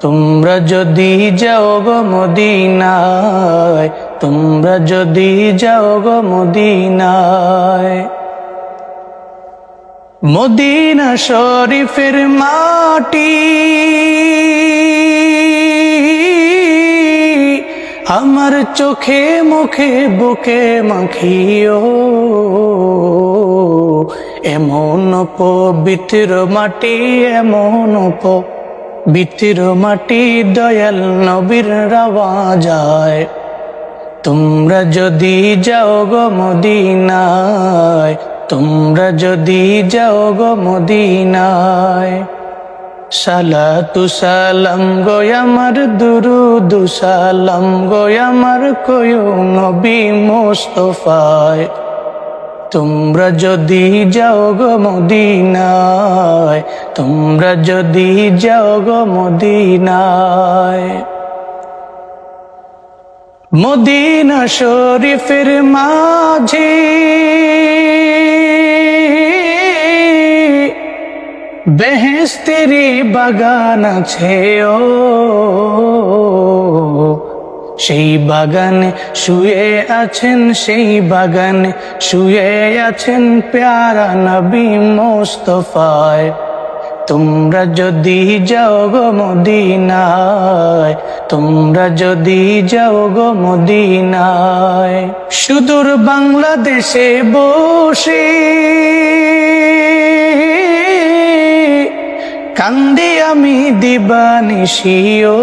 তোমরা যদি যাও গো মদিনায়, তোমরা যদি যাও গো মদিনায়। মদিনা শরীফের মাটি, আমার চোখে মুখে, বুকে মাখিও। এমন পবিত্র মাটি, এমন পবিত্র মাটি দয়াল নবীর রাওয়া যায়। তোমরা যদি যাও গো মদিনায়, তোমরা যদি যাও গো মদিনায়। সালাতু সালাম গো আমার দুরুদু, সালাম গো আমার কয়ু নবী মোস্তফায়। তোমরা যদি যাও গো মদিনায় তোমরা যদি যাও গো মদিনায়। মদিনা শরীফের মাঝে বেহেস্তেরি বাগান আছে ও। সেই বাগানে শুয়ে আছেন, সেই বাগানে শুয়ে আছেন প্যারা নবী মোস্তফায়। তোমরা যদি যাও গো মদিনায়, তোমরা যদি যাও গো মদিনায়, সুদূর বাংলাদেশে বসে কান্দি আমি দিবানিসিও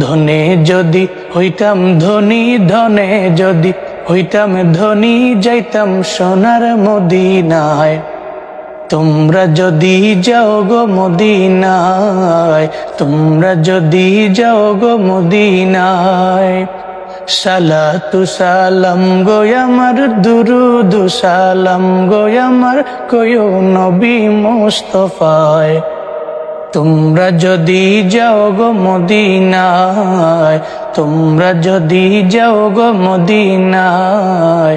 ধনে যদি হইতাম ধনী, ধনে যদি হইতাম ধনী, যাইতাম সোনার মদিনায়। তোমরা যদি যাও গো মদিনায়, তোমরা যদি যাও গো মদিনায়, সালাতু সালাম গো আমার, দুরুদু সালাম গো আমার কয়ো নবী মুস্তফায়। তোমরা যদি যাও গো মদিনায়, তোমরা যদি যাও গো মদিনায়